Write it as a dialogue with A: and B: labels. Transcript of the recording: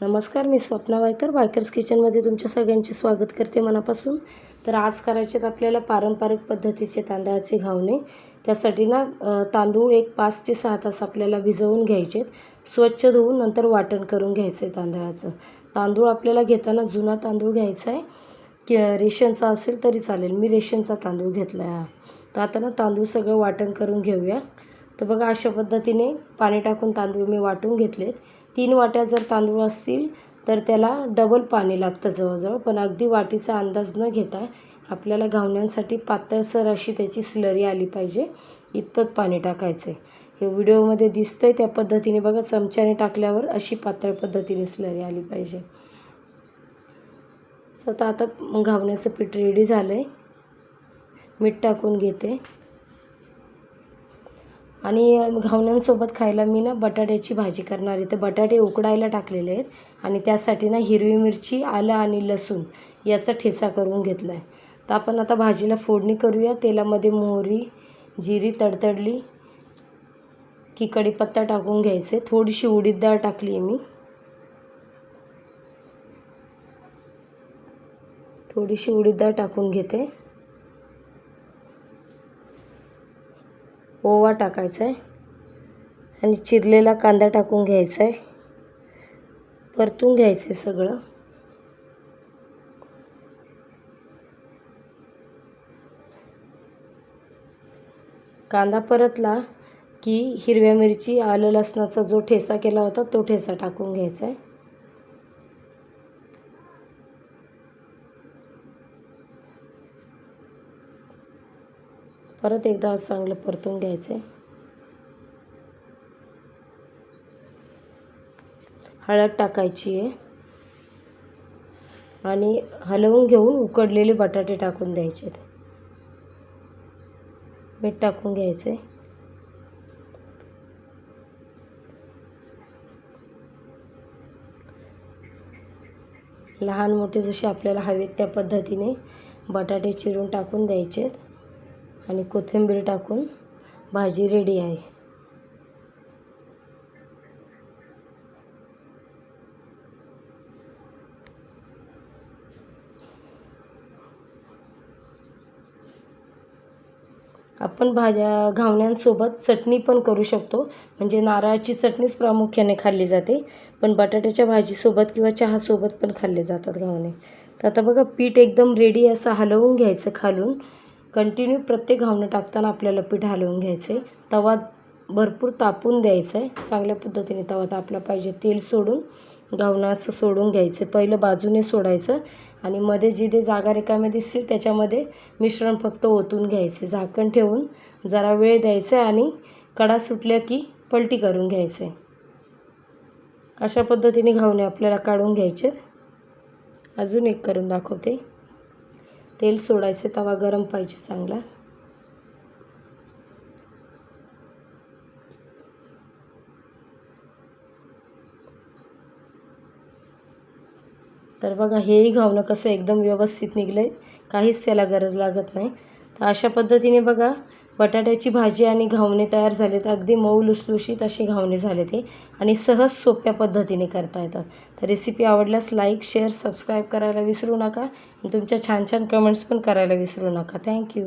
A: नमस्कार मी स्वप्ना वायकर. वायकर्स किचनमध्ये तुमच्या सगळ्यांचे स्वागत करते मनापासून. तर आज करायचे आहेत आपल्याला पारंपरिक पद्धतीचे तांदळाचे घावणे. त्यासाठी ना तांदूळ एक पाच ते सहा तास आपल्याला भिजवून घ्यायचे आहेत स्वच्छ धुवून नंतर वाटण करून घ्यायचं आहे तांदळाचं. तांदूळ आपल्याला घेताना जुना तांदूळ घ्यायचा आहे की रेशनचा असेल तरी चालेल. मी रेशनचा तांदूळ घेतला आहे तर आता ना तांदूळ सगळं वाटण करून घेऊया. तर बघा अशा पद्धतीने पाणी टाकून तांदूळ मी वाटून घेतलेत. तीन वाट्या जर तांदूळ असतील तर त्याला डबल पाणी लागतं जवळजवळ. पण अगदी वाटीचा अंदाज न घेता आपल्याला घावण्यांसाठी पातळसर अशी त्याची स्लरी आली पाहिजे. इतपत पाणी टाकायचं आहे हे व्हिडिओमध्ये दिसतंय त्या पद्धतीने बघा चमच्याने टाकल्यावर अशी पातळ पद्धतीने स्लरी आली पाहिजे. तर आता घावण्याचं पीठ रेडी झालं आहे मीठ टाकून घेते. आणि घावण्यांसोबत खायला मी ना बटाट्याची भाजी करणार आहे. तर बटाटे उकडायला टाकलेले आहेत आणि त्यासाठी ना हिरवी मिरची आलं आणि लसूण याचा ठेचा करून घेतला आहे तर आपण आता भाजीला फोडणी करूया. तेलामध्ये मोहरी जिरी तडतडली की कढीपत्ता टाकून घ्यायचे. थोडीशी उडीद डाळ टाकली आहे मी. थोडीशी उडीद डाळ टाकून घेते. ओवा टाकायचा आहे आणि चिरलेला कांदा टाकून घ्यायचा आहे परतून घ्यायचं आहे सगळं. कांदा परतला की हिरव्या मिरची आलं लसणाचा जो ठेसा केला होता तो ठेसा टाकून घ्यायचा आहे परत एकदा चांगलं परतून घ्यायचं आहे. हळद टाकायची आहे. आणि हलवून घेऊन उकडलेले बटाटे टाकून द्यायचे मीठ टाकून घ्यायचं लहान मोठे जसे आपल्याला हवेत त्या पद्धतीने बटाटे चिरून टाकून द्यायचे आणि कोथिंबीर टाकून भाजी रेडी आहे. आपण भाज्या घावण्यांसोबत चटणी पण करू शकतो. म्हणजे नारळाची चटणीच प्रामुख्याने खाल्ली जाते. पण बटाट्याच्या भाजीसोबत किंवा चहासोबत पण खाल्ले जातात घावणे. तर आता बघा पीठ एकदम रेडी असं हलवून घ्यायचं खालून. कंटिन्यू प्रत्येक घावणं टाकताना आपल्याला पीठ हलवून घ्यायचं. आहे तवा भरपूर तापून द्यायचं आहे चांगल्या पद्धतीने तवा तापला पाहिजे. तेल सोडून घावणं असं सोडून घ्यायचं. पहिलं बाजूने सोडायचं आणि मध्ये जिथे जागा रिकामी दिसतील त्याच्यामध्ये मिश्रण फक्त ओतून घ्यायचे. झाकण ठेवून जरा वेळ द्यायचा आणि कडा सुटल्या की पलटी करून घ्यायचे. अशा पद्धतीने घावणे आपल्याला काढून घ्यायचे. अजून एक करून दाखवते. तेल सोडायचे तवा गरम पाहिजे चांगला. तर बघा हेही घावणं कसं एकदम व्यवस्थित निघलं आहे काहीच त्याला गरज लागत नाही. तर अशा पद्धतीने बघा बटाट्याची भाजी आणि घावणे तयार झाले तर अगदी मऊ लुसलुशीत असे घावणे झाले ते. आणि सहज सोप्या पद्धतीने करता येतात. तर रेसिपी आवडल्यास लाईक शेअर सबस्क्राईब करायला विसरू नका. आणि तुमच्या छान छान कमेंट्स पण करायला विसरू नका. थँक्यू